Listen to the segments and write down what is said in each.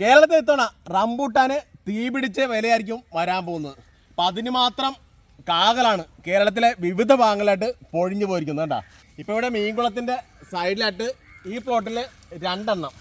കേരളത്തിൽ ഇത്തവണ റംബൂട്ടാന് തീപിടിച്ച വിലയായിരിക്കും വരാൻ പോകുന്നത്. അപ്പം അതിന് മാത്രം കാകലാണ് കേരളത്തിലെ വിവിധ ഭാഗങ്ങളിലായിട്ട് പൊഴിഞ്ഞു പോയിരിക്കുന്നത് കേട്ടോ ഇപ്പോൾ ഇവിടെ മീൻകുളത്തിന്റെ സൈഡിലായിട്ട് ഈ പ്ലോട്ടിൽ രണ്ടെണ്ണം.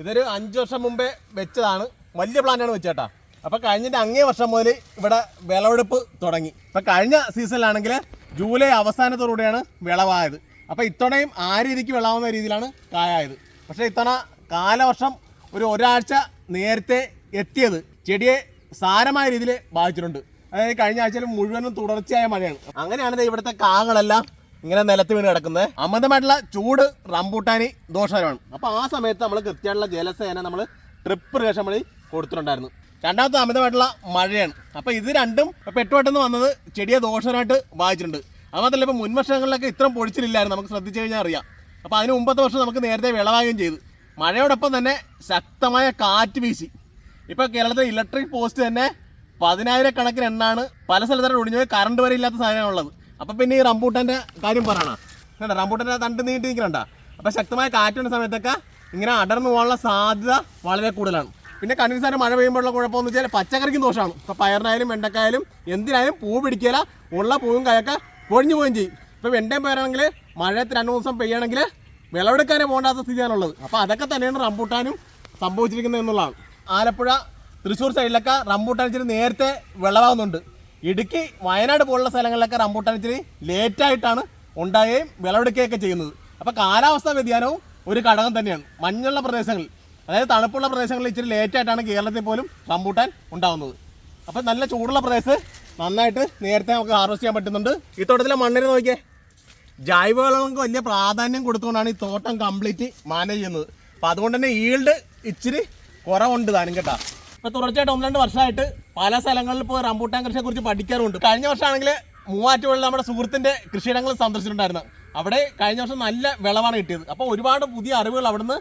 ഇതൊരു അഞ്ച് വർഷം മുമ്പേ വെച്ചതാണ്. വലിയ പ്ലാന്റാണ് വെച്ചേട്ടാ. അപ്പോൾ കഴിഞ്ഞിട്ട് അങ്ങേ വർഷം മുതൽ ഇവിടെ വിളവെടുപ്പ് തുടങ്ങി. ഇപ്പം കഴിഞ്ഞ സീസണിലാണെങ്കിൽ ജൂലൈ അവസാനത്തോടുകൂടിയാണ് വിളവായത്. അപ്പോൾ ഇത്തവണയും ആ രീതിക്ക് വിളാവുന്ന രീതിയിലാണ് കായായത്. പക്ഷേ ഇത്തവണ കാലവർഷം ഒരു ഒരാഴ്ച നേരത്തെ എത്തിയത് ചെടിയെ സാരമായ രീതിയിൽ ബാധിച്ചിട്ടുണ്ട്. അതായത് കഴിഞ്ഞ ആഴ്ചയിൽ മുഴുവനും തുടർച്ചയായ മഴയാണ്. അങ്ങനെയാണ് ഇവിടുത്തെ കാകളെല്ലാം ഇങ്ങനെ നിലത്ത് വീണ് കിടക്കുന്നത്. അമിതമായിട്ടുള്ള ചൂട് റംബൂട്ടാനി ദോഷകരമാണ്. അപ്പോൾ ആ സമയത്ത് നമ്മൾ കൃത്യമായിട്ടുള്ള ജലസേന നമ്മൾ ട്രിപ്പ് ഇറിഗേഷൻ വഴി കൊടുത്തിട്ടുണ്ടായിരുന്നു. രണ്ടാമത്തെ അമിതമായിട്ടുള്ള മഴയാണ്. അപ്പോൾ ഇത് രണ്ടും പെട്ടുപെട്ടെന്ന് വന്നത് ചെടിയെ ദോഷകരമായിട്ട് ബാധിച്ചിട്ടുണ്ട്. അതുമാത്രമല്ല ഇപ്പോൾ മുൻവർഷങ്ങളിലൊക്കെ ഇത്രയും പൊടിച്ചിലില്ലായിരുന്നു നമുക്ക് ശ്രദ്ധിച്ചു കഴിഞ്ഞാൽ അറിയാം. അപ്പോൾ അതിന് മുമ്പത്തെ വർഷം നമുക്ക് നേരത്തെ വിളവാകുകയും ചെയ്തു. മഴയോടൊപ്പം തന്നെ ശക്തമായ കാറ്റ് വീശി. ഇപ്പോൾ കേരളത്തിലെ ഇലക്ട്രിക് പോസ്റ്റ് തന്നെ പതിനായിരക്കണക്കിന് എണ്ണാണ് പല സ്ഥലത്തും ഒടിഞ്ഞു പോയി. കറണ്ട് വരെ ഇല്ലാത്ത സാധനമാണുള്ളത് അപ്പം പിന്നെ ഈ റംബൂട്ടാന്റെ കാര്യം പറയണം? കണ്ടോ? റംബൂട്ടാന്റെ തണ്ട് നീട്ടി നിൽക്കണ്ട അപ്പോൾ ശക്തമായ കാറ്റുള്ള സമയത്തൊക്കെ ഇങ്ങനെ അടർന്നു പോകാനുള്ള സാധ്യത വളരെ കൂടുതലാണ്. പിന്നെ കണ്ണിസാരം മഴ പെയ്യുമ്പോഴുള്ള കുഴപ്പമെന്ന് വെച്ചാൽ പച്ചക്കറിക്കും ദോഷമാണ്. ഇപ്പോൾ പയറിനായാലും വെണ്ടക്കായാലും എന്തിനായാലും പൂ പിടിക്കില്ല ഉള്ള പൂവും കായൊക്കെ പൊഴിഞ്ഞു പോവുകയും ചെയ്യും. ഇപ്പോൾ വെണ്ടയും പയറാണെങ്കിൽ മഴയത്ത് രണ്ട് ദിവസം പെയ്യണമെങ്കിൽ വിളവെടുക്കാനേ പോകേണ്ടാത്ത സ്ഥിതിയാണുള്ളത്. അപ്പോൾ അതൊക്കെ തന്നെയാണ് റംബൂട്ടാനും സംഭവിച്ചിരിക്കുന്നത് എന്നുള്ളതാണ്. ആലപ്പുഴ തൃശ്ശൂർ സൈഡിലൊക്കെ റംബൂട്ടാൻ ഇച്ചിരി നേരത്തെ വിളവാകുന്നുണ്ട്. ഇടുക്കി വയനാട് പോലുള്ള സ്ഥലങ്ങളിലൊക്കെ റംബൂട്ടാൻ ഇച്ചിരി ലേറ്റായിട്ടാണ് ഉണ്ടാകുകയും വിളവെടുക്കുകയൊക്കെ ചെയ്യുന്നത്. അപ്പോൾ കാലാവസ്ഥാ വ്യതിയാനവും ഒരു ഘടകം തന്നെയാണ്. മഞ്ഞുള്ള പ്രദേശങ്ങളിൽ അതായത് തണുപ്പുള്ള പ്രദേശങ്ങളിൽ ഇച്ചിരി ലേറ്റായിട്ടാണ് കേരളത്തിൽ പോലും റംബൂട്ടാൻ ഉണ്ടാകുന്നത് അപ്പോൾ നല്ല ചൂടുള്ള പ്രദേശത്ത് നന്നായിട്ട് നേരത്തെ നമുക്ക് ഹാർവെസ്റ്റ് ചെയ്യാൻ പറ്റുന്നുണ്ട്. ഈ തോട്ടത്തിലെ മണ്ണിന് നോക്കിയേ. ജൈവവളങ്ങൾക്ക് വലിയ പ്രാധാന്യം കൊടുത്തുകൊണ്ടാണ് ഈ തോട്ടം കംപ്ലീറ്റ് മാനേജ് ചെയ്യുന്നത്. അപ്പം അതുകൊണ്ട് തന്നെ ഈൽഡ് ഇച്ചിരി കുറവുണ്ട് താനും കേട്ടാ. ഇപ്പം തുടർച്ചയായിട്ട് ഒന്ന് രണ്ട് വർഷമായിട്ട് പല സ്ഥലങ്ങളിൽ പോയി റംബൂട്ടാൻ കൃഷിയെ കുറിച്ച് പഠിക്കാറുണ്ട് കഴിഞ്ഞ വർഷമാണെങ്കിൽ മൂവാറ്റുപുഴയിൽ നമ്മുടെ സുഹൃത്തിന്റെ കൃഷിയിടങ്ങൾ സന്ദർശിച്ചിട്ടുണ്ടായിരുന്നു. അവിടെ കഴിഞ്ഞ വർഷം നല്ല വിളവാണ് കിട്ടിയത്. അപ്പോൾ ഒരുപാട് പുതിയ അറിവുകൾ അവിടുന്ന്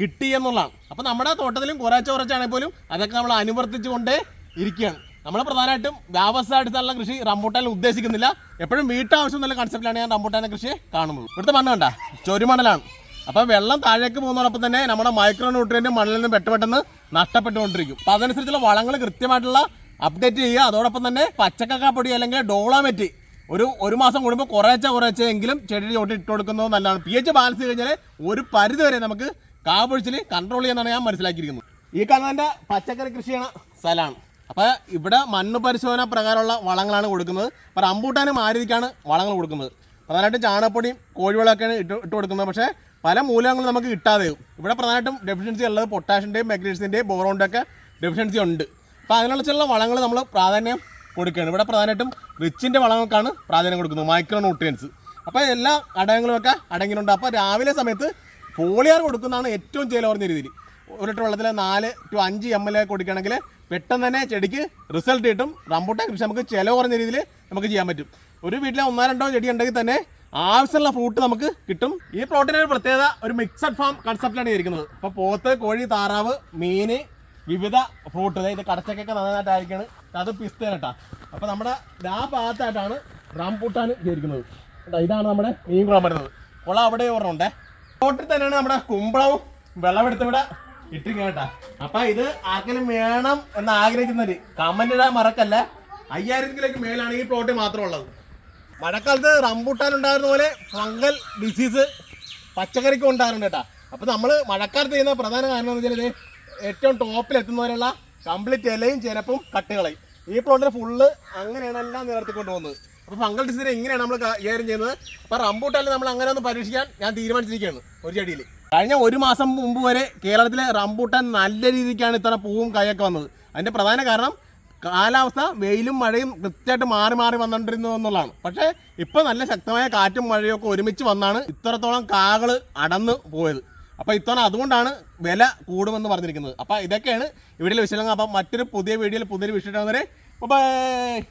കിട്ടി എന്നുള്ളതാണ്. അപ്പോൾ നമ്മുടെ തോട്ടത്തിലും കുറച്ച് കുറച്ചാണെങ്കിൽ പോലും അതൊക്കെ നമ്മൾ അനുവർത്തിച്ചുകൊണ്ടേ ഇരിക്കുകയാണ്. നമ്മൾ പ്രധാനമായിട്ടും വ്യാവസായികമായിട്ടുള്ള കൃഷി റംബൂട്ടാൻ ഉദ്ദേശിക്കുന്നില്ല. എപ്പോഴും വീട്ടാവശ്യം എന്നുള്ള കൺസെപ്റ്റിലാണ് ഞാൻ റംബൂട്ടാനെ കൃഷി കാണുന്നത്. ഇവിടുത്തെ മണ്ണ് കണ്ട ചൊരുമണലാണ്. അപ്പോൾ വെള്ളം താഴേക്ക് പോകുന്നതോടൊപ്പം തന്നെ നമ്മുടെ മൈക്രോ ന്യൂട്രിയന്റ് മണ്ണിൽ നിന്ന് പെട്ടെന്ന് നഷ്ടപ്പെട്ടുകൊണ്ടിരിക്കും. അപ്പോൾ അതനുസരിച്ചുള്ള വളങ്ങൾ കൃത്യമായിട്ടുള്ള അപ്ഡേറ്റ് ചെയ്യുക. അതോടൊപ്പം തന്നെ പച്ചക്കക്കാപ്പൊടി അല്ലെങ്കിൽ ഡോളാമെറ്റ് ഒരു ഒരു മാസം കൂടുമ്പോൾ കുറേച്ച കുറേച്ച എങ്കിലും ചെടി ചോട്ടി ഇട്ട് കൊടുക്കുന്നത് നല്ലതാണ്. പി എച്ച് ബാലൻസ് കഴിഞ്ഞാൽ ഒരു പരിധി വരെ നമുക്ക് കാപ്പൊഴിച്ചിൽ കൺട്രോൾ ചെയ്യാന്നാണ് ഞാൻ മനസ്സിലാക്കിയിരിക്കുന്നത്. ഈ കാണുന്നതിന്റെ പച്ചക്കറി കൃഷിയാണ് സ്ഥലമാണ് അപ്പോൾ ഇവിടെ മണ്ണ് പരിശോധന പ്രകാരമുള്ള വളങ്ങളാണ് കൊടുക്കുന്നത്. അപ്പോൾ റംബൂട്ടാനും ആ രീതിക്കാണ് വളങ്ങൾ കൊടുക്കുന്നത്. പ്രധാനമായിട്ടും ചാണകപ്പൊടിയും കോഴിവളമൊക്കെയാണ് ഇട്ട് ഇട്ട് കൊടുക്കുന്നത്. പക്ഷേ പല മൂലകങ്ങളും നമുക്ക് കിട്ടാതെ ഇവിടെ പ്രധാനമായിട്ടും ഡെഫിഷ്യൻസി ഉള്ളത് പൊട്ടാഷ്യന്റെയും മെഗ്നീഷ്യത്തിന്റെയും ബോറോണിന്റെ ഒക്കെ ഡെഫിഷ്യൻസി ഉണ്ട്. അപ്പോൾ അതിനുള്ള ചില വളങ്ങൾ നമ്മൾ പ്രാധാന്യം കൊടുക്കുകയാണ്. ഇവിടെ പ്രധാനമായിട്ടും റിച്ചിന്റെ വളങ്ങൾക്കാണ് പ്രാധാന്യം കൊടുക്കുന്നത്. മൈക്രോ ന്യൂട്രിയൻസ് അപ്പോൾ എല്ലാ ഘടകങ്ങളും ഒക്കെ അടങ്ങിയിട്ടുണ്ട്. അപ്പോൾ രാവിലെ സമയത്ത് ഫോളിയാർ കൊടുക്കുന്നതാണ് ഏറ്റവും കുറഞ്ഞ രീതിയിൽ. ഒരു ലിറ്റർ വെള്ളത്തിൽ നാല് ടു അഞ്ച് എം എൽ കൊടുക്കുകയാണെങ്കിൽ പെട്ടെന്ന് തന്നെ ചെടിക്ക് റിസൾട്ട് കിട്ടും. റംബൂട്ടാൻ കൃഷി നമുക്ക് ചിലവ് കുറഞ്ഞ രീതിയിൽ നമുക്ക് ചെയ്യാൻ പറ്റും. ഒരു വീട്ടിലെ ഒന്നോ രണ്ടോ ചെടി ഉണ്ടെങ്കിൽ തന്നെ ആവശ്യമുള്ള ഫ്രൂട്ട് നമുക്ക് കിട്ടും. ഈ പ്ലോട്ടിന് ഒരു പ്രത്യേകത ഒരു മിക്സഡ് ഫാം കൺസെപ്റ്റിലാണ് ഇരിക്കുന്നത്. അപ്പോൾ പോത്ത് കോഴി താറാവ് മീന് വിവിധ ഫ്രൂട്ട് അതായത് കടച്ചക്കൊക്കെ നന്നായിട്ടായിരിക്കണം. അത് പിസ്തേന കേട്ടാ. അപ്പോൾ നമ്മുടെ ആ ഭാഗത്തായിട്ടാണ് റംബൂട്ടാൻ ഇരിക്കുന്നത്. ഇതാണ് നമ്മുടെ മീൻ കുളം വരുന്നത്. കുളം അവിടെ ഓർമ്മ ഉണ്ടേ. തോട്ടിൽ തന്നെയാണ് നമ്മുടെ കുമ്പളവും വെള്ളമെടുത്ത് ഇവിടെ ഇട്ടിരിക്കുന്നത് കേട്ടാ അപ്പൊ ഇത് ആർക്കെങ്കിലും വേണം എന്ന് ആഗ്രഹിക്കുന്നവര് കമന്റ് ഇടാൻ മറക്കല്ല. അയ്യായിരത്തിലേക്ക് മേലാണ് ഈ പ്ലോട്ട് മാത്രം ഉള്ളത് മഴക്കാലത്ത് റംബൂട്ടാൻ ഉണ്ടാകുന്ന പോലെ ഫംഗൽ ഡിസീസ് പച്ചക്കറിക്കും ഉണ്ടാകാറുണ്ട് കേട്ടാ. അപ്പൊ നമ്മൾ മഴക്കാലത്ത് ചെയ്യുന്ന പ്രധാന കാരണം എന്ന് വെച്ചാൽ ഏറ്റവും ടോപ്പിൽ എത്തുന്നവരുള്ള കംപ്ലീറ്റ് ഇലയും ചിരപ്പും കട്ടുകളയും. ഈ പ്ലോട്ടിൽ ഫുള്ള് അങ്ങനെയാണ് എല്ലാം നിലർത്തിക്കൊണ്ട് പോകുന്നത്. അപ്പോൾ ഫംഗൽ ഡിസീസിനെ എങ്ങനെയാണ് നമ്മൾ കൈകാര്യം ചെയ്യുന്നത്. അപ്പോൾ റംബൂട്ടാനിൽ നമ്മൾ അങ്ങനെ ഒന്ന് പരീക്ഷിക്കാൻ ഞാൻ തീരുമാനിച്ചിരിക്കുകയാണ് ഒരു ചെടിയിൽ കഴിഞ്ഞ ഒരു മാസം മുമ്പ് വരെ കേരളത്തിലെ റംബൂട്ടാൻ നല്ല രീതിക്കാണ് ഇത്ര പൂവും കായൊക്കെ വന്നത്. അതിന്റെ പ്രധാന കാരണം കാലാവസ്ഥ വെയിലും മഴയും കൃത്യമായിട്ട് മാറി മാറി വന്നുകൊണ്ടിരുന്നു എന്നുള്ളതാണ്. പക്ഷേ ഇപ്പോൾ നല്ല ശക്തമായ കാറ്റും മഴയും ഒക്കെ ഒരുമിച്ച് വന്നാണ് ഇത്രത്തോളം കാകൾ അടന്ന് പോയത്. അപ്പോൾ ഇത്തവണ അതുകൊണ്ടാണ് വില കൂടുമെന്ന് പറഞ്ഞിരിക്കുന്നത്. അപ്പോൾ ഇതൊക്കെയാണ് ഇവിടെ വിശദങ്ങൾ അപ്പം മറ്റൊരു പുതിയ വീഡിയോയിൽ പുതിയൊരു വിഷയം ബൈ